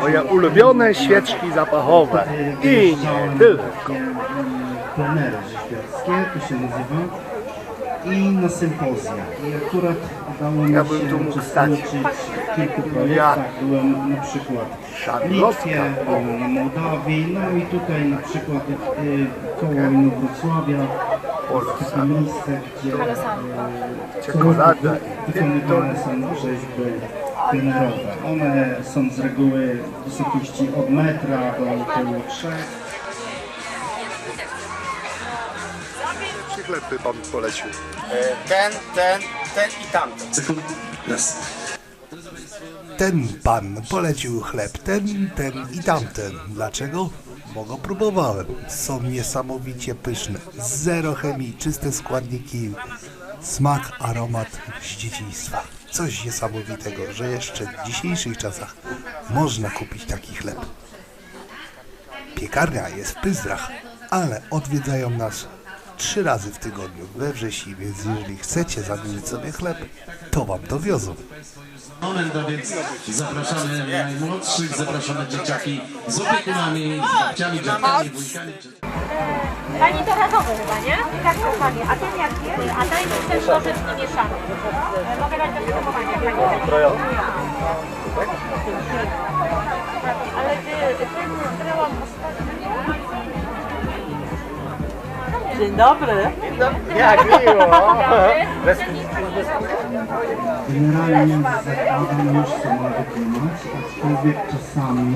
Moje ulubione świeczki zapachowe. I nie tylko. plenery rzeźbiarskie, to się nazywa, i na sympozjach. I akurat udało mi Ja bym się tu mógł uczestniczyć w kilku projektach. Byłem na przykład w Szarlotka. Litwie, byłem na Mołdawii, no i tutaj na przykład y, koło Inowrocławia. Jest takie miejsce, gdzie Czekolada i wykonywane są rzeźby plenerowe. One są z reguły wysokości od metra do około trzech. Chleb by pan polecił. Ten, ten, ten i tamten. Raz. Ten pan polecił chleb, ten, ten i tamten. Dlaczego? Bo go próbowałem. Są niesamowicie pyszne. Zero chemii, czyste składniki. Smak, aromat z dzieciństwa. Coś niesamowitego, że jeszcze w dzisiejszych czasach można kupić taki chleb. Piekarnia jest w Pyzdrach, ale odwiedzają nas trzy razy w tygodniu we wrześniu, więc jeżeli chcecie zamówić sobie chleb, to wam dowiozą. Moment, a więc zapraszamy najmłodszych, zapraszamy dzieciaki z opiekunami, z babciami, dziadkami, wujkami. Pani to razowy chyba, nie? Tak, dokładnie. A ten jaki jest? A ten jest też troszeczkę mieszany. E, Mogę dać do jak taki. Ale ty, ty byłam Dzień dobry. Jak miło! Generalnie z zakładem już są wykonać, aczkolwiek czasami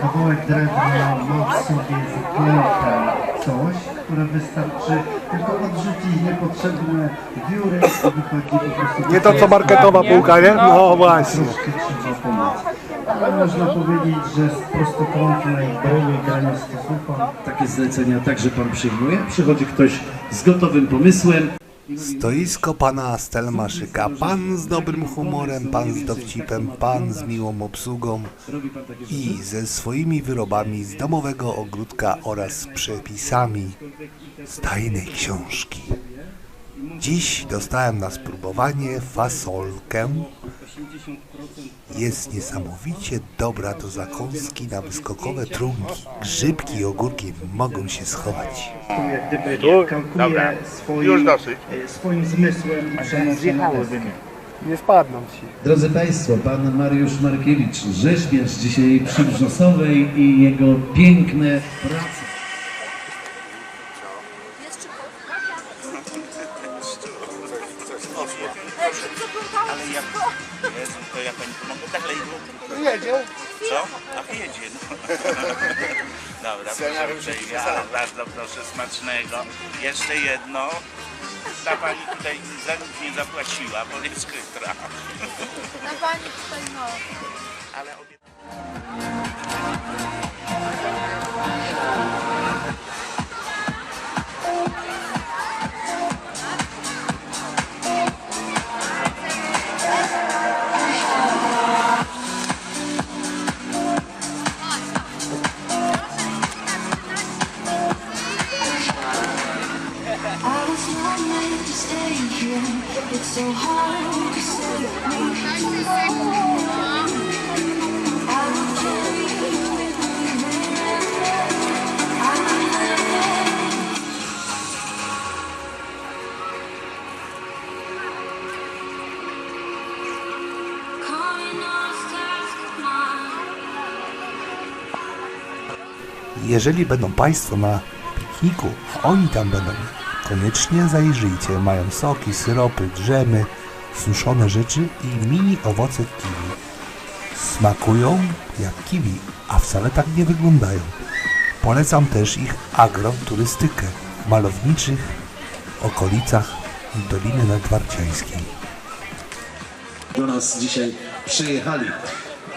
kawałek drewna ma w sobie zaklęte coś, które wystarczy tylko odrzucić niepotrzebne dziury i wychodzi po prostu... Nie to co marketowa półka, nie? No właśnie. Troszkę trzeba pomóc. Ale można powiedzieć, że z prostokątnej bryły grania stosupa Takie zlecenia także pan przyjmuje. Przychodzi ktoś z gotowym pomysłem. Stoisko pana Stelmaszyka. Pan z dobrym humorem, pan z dowcipem, pan z miłą obsługą i ze swoimi wyrobami z domowego ogródka oraz przepisami z tajnej książki. Dziś dostałem na spróbowanie fasolkę. Jest niesamowicie dobra do zakąski na wyskokowe trunki. Grzybki i ogórki mogą się schować. Tu? Dobra. swoim, Już dosyć. e, swoim zmysłem deskę. Nie spadną ci. Drodzy Państwo, pan Mariusz Markiewicz, rzeźbiarz dzisiaj przy Brzosowej i jego piękne prace. Smacznego. Jeszcze jedno. Ta pani tutaj za nic nie zapłaciła, bo jest chytra. Na pani tutaj no. Ale obie... Jeżeli będą Państwo na pikniku, oni tam będą, koniecznie zajrzyjcie. Mają soki, syropy, drzemy, suszone rzeczy i mini owoce kiwi. Smakują jak kiwi, a wcale tak nie wyglądają. Polecam też ich agroturystykę w malowniczych okolicach Doliny Nadwarciańskiej. Do nas dzisiaj przyjechali.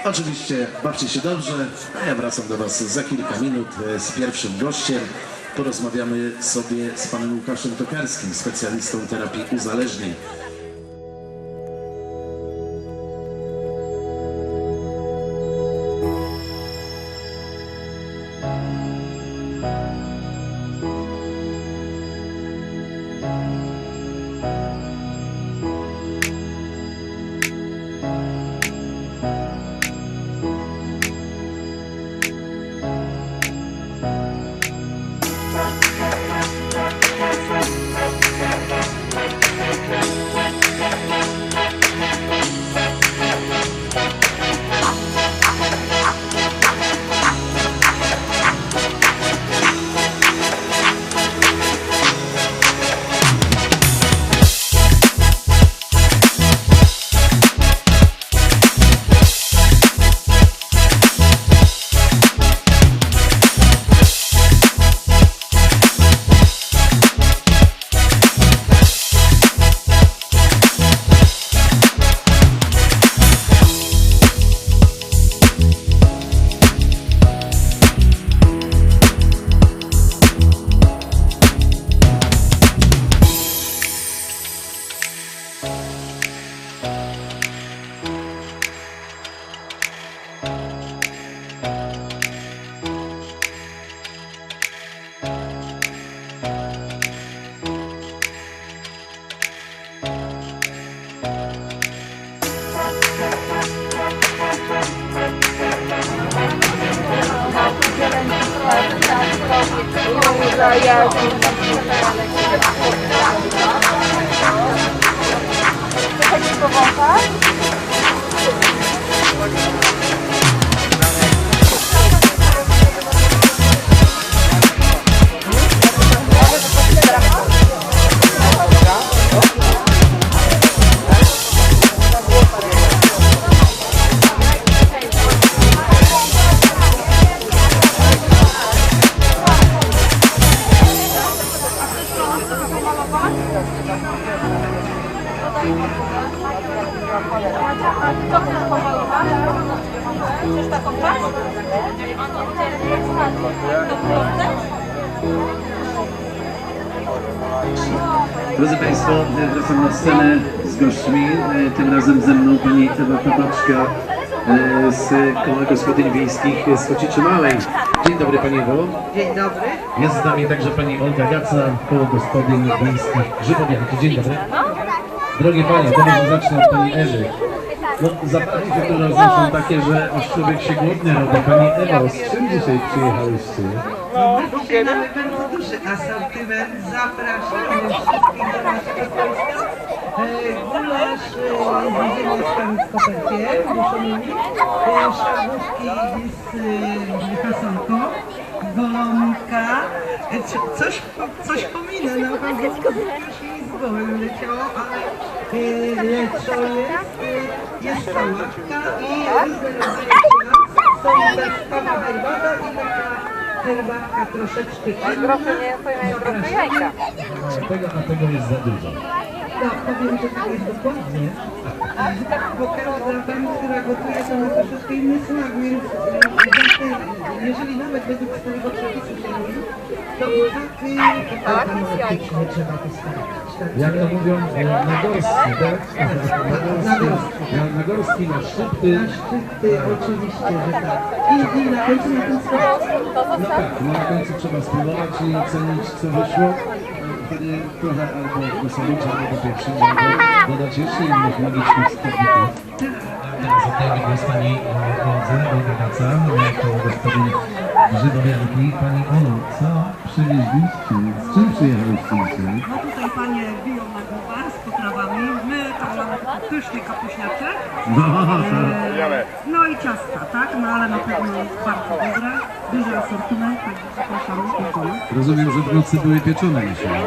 Oczywiście bawcie się dobrze, a ja wracam do Was za kilka minut e, z pierwszym gościem. Porozmawiamy sobie z panem Łukaszem Tokarskim, specjalistą terapii uzależnień. Chcecie powąchać? Drodzy Państwo, wracam na scenę z gośćmi. E, Tym razem ze mną pani Ewa Tabaczka e, z Koła Gospodyń Wiejskich z Chociczy Małej. Dzień dobry Pani Ewo. Dzień dobry. Jest z nami także Pani Olga Gaca, Koło Gospodyń Wiejskich Grzybowianki. Dzień dobry. Drogie Panie, to może zacznę od Pani Ewy. No, zapachy, które są takie, że aż człowiek się głodny robi. Pani Ewo, z czym dzisiaj przyjechałyście? Dzisiaj mamy bardzo duży asortyment. Zapraszamy wszystkich do. E, Gulasz e, z ziemniaczkami z koperkiem duszonymi, e, szargówki z e, e, co- coś, coś pominę, na pewno już mi z głowy wyleciało, ale e, leczo jest, e, jest sałatka i różne rodzaje. Są kawa herbata i taka herbatka troszeczkę inna. Zapraszamy. Tego, a tego jest za dużo. No, powiem, że tak jest dokładnie. Bo każda pani, która gotuje, to ma troszeczkę inny smak, więc jeżeli nawet według swojego przepisu się robi, to i tak e, automatycznie trzeba. Tak? Jak to mówią, e, na gorski, tak? Na gorski, na, na gorski, na szczypty. Na szczyty, oczywiście, że tak. I, i na końcu na smak. No tak, no na końcu trzeba spróbować i ocenić, co wyszło. Wtedy trochę albo sandwicha, albo pieprzenia, albo dodać jeszcze innych magicznych składników. Teraz oddajemy głos Pani e, Oldze, Olga Gaca, Grzybowianki. Pani Olu, co przywieźliście? Z czym przyjechałyście? No tutaj panie biją na głowach z potrawami. My tam mamy pyszny kapuśniaczek. No, to... E, no i ciastka, tak? No ale na pewno bardzo dobre. Duży asortyment, także zapraszamy. Rozumiem, że w nocy były pieczone dzisiaj.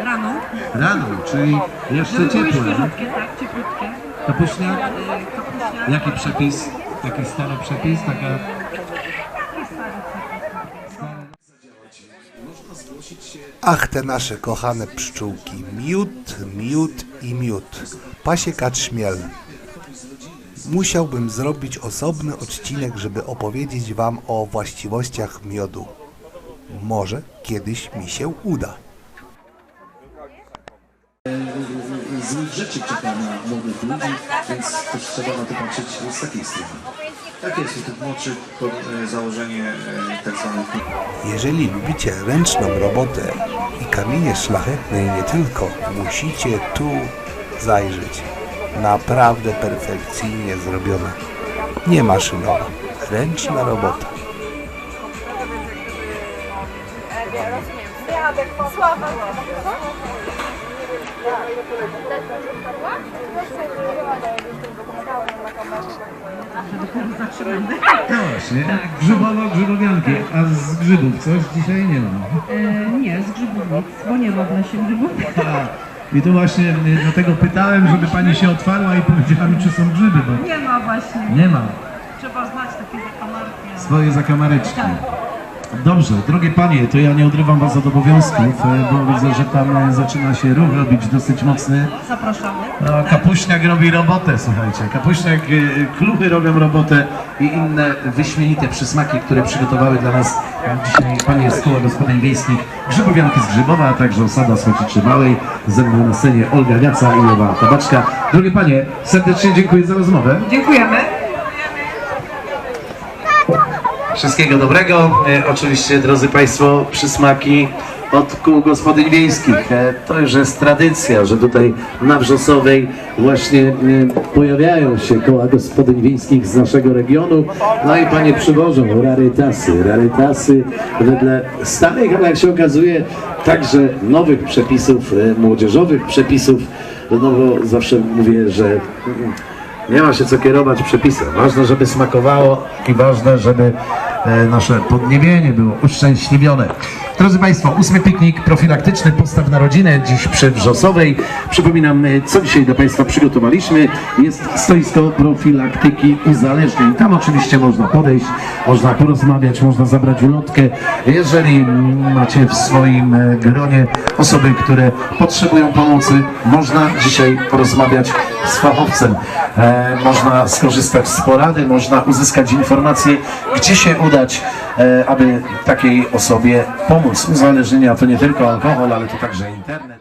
E, Rano. Rano, czyli jeszcze Żeby były ciepłe. świeżutkie, tak? Cieplutkie. Kapuśniak? E, Kapuśniak. Jaki przepis? Taki stary przepis? Taka... Ach, te nasze kochane pszczółki. Miód, miód i miód. Pasie kaczmiel. Musiałbym zrobić osobny odcinek, żeby opowiedzieć Wam o właściwościach miodu. Może kiedyś mi się uda. Złych rzeczy czeka na młodych ludzi, więc też trzeba na to patrzeć z takiej strony. Jest, e, założenie e, tak zwanych Jeżeli lubicie ręczną robotę i kamienie szlachetne i nie tylko, musicie tu zajrzeć. Naprawdę perfekcyjnie zrobione. Nie maszynowa, ręczna robota. Właśnie, grzybowo, grzybowianki, a z grzybów coś dzisiaj nie ma. E, nie, z grzybów nic, bo nie ma w lesie grzybów. I tu właśnie y, dlatego pytałem, żeby pani się otwarła i powiedziała mi, czy są grzyby, bo Nie ma właśnie. nie ma. Trzeba znać takie zakamarki. Swoje zakamareczki. Dobrze, drogie panie, to ja nie odrywam was od obowiązków, e, bo widzę, że tam e, zaczyna się ruch robić dosyć mocny. Zapraszamy. No, kapuśniak robi robotę, słuchajcie. Kapuśniak, y, kluby robią robotę i inne wyśmienite przysmaki, które przygotowały dla nas dzisiaj panie z Koła Gospodyń Wiejskich Grzybowianki z Grzybowa, a także osada Chociczy Małej. Ze mną na scenie Olga Gaca i Ewa Tabaczka. Drogie panie, serdecznie dziękuję za rozmowę. Dziękujemy. Wszystkiego dobrego. E, oczywiście, drodzy Państwo, przysmaki od kół gospodyń wiejskich. E, to już jest tradycja, że tutaj na Wrzosowej właśnie e, pojawiają się koła gospodyń wiejskich z naszego regionu. No i Panie przywożą rarytasy. Rarytasy wedle starych, ale jak się okazuje, także nowych przepisów, młodzieżowych przepisów. No bo zawsze mówię, że mm, nie ma się co kierować przepisem. Ważne, żeby smakowało i ważne, żeby nasze podniebienie było uszczęśliwione. Drodzy Państwo, ósmy piknik profilaktyczny Postaw na rodzinę dziś przy Wrzosowej. Przypominam, e, co dzisiaj dla Państwa przygotowaliśmy. Jest stoisko profilaktyki uzależnień. Tam oczywiście można podejść, można porozmawiać, można zabrać ulotkę. Jeżeli macie w swoim e, gronie osoby, które potrzebują pomocy, można dzisiaj porozmawiać z fachowcem. E, można skorzystać z porady, można uzyskać informacje, gdzie się udać, e, aby takiej osobie pomóc. Uzależnienia to nie tylko alkohol, ale to także internet.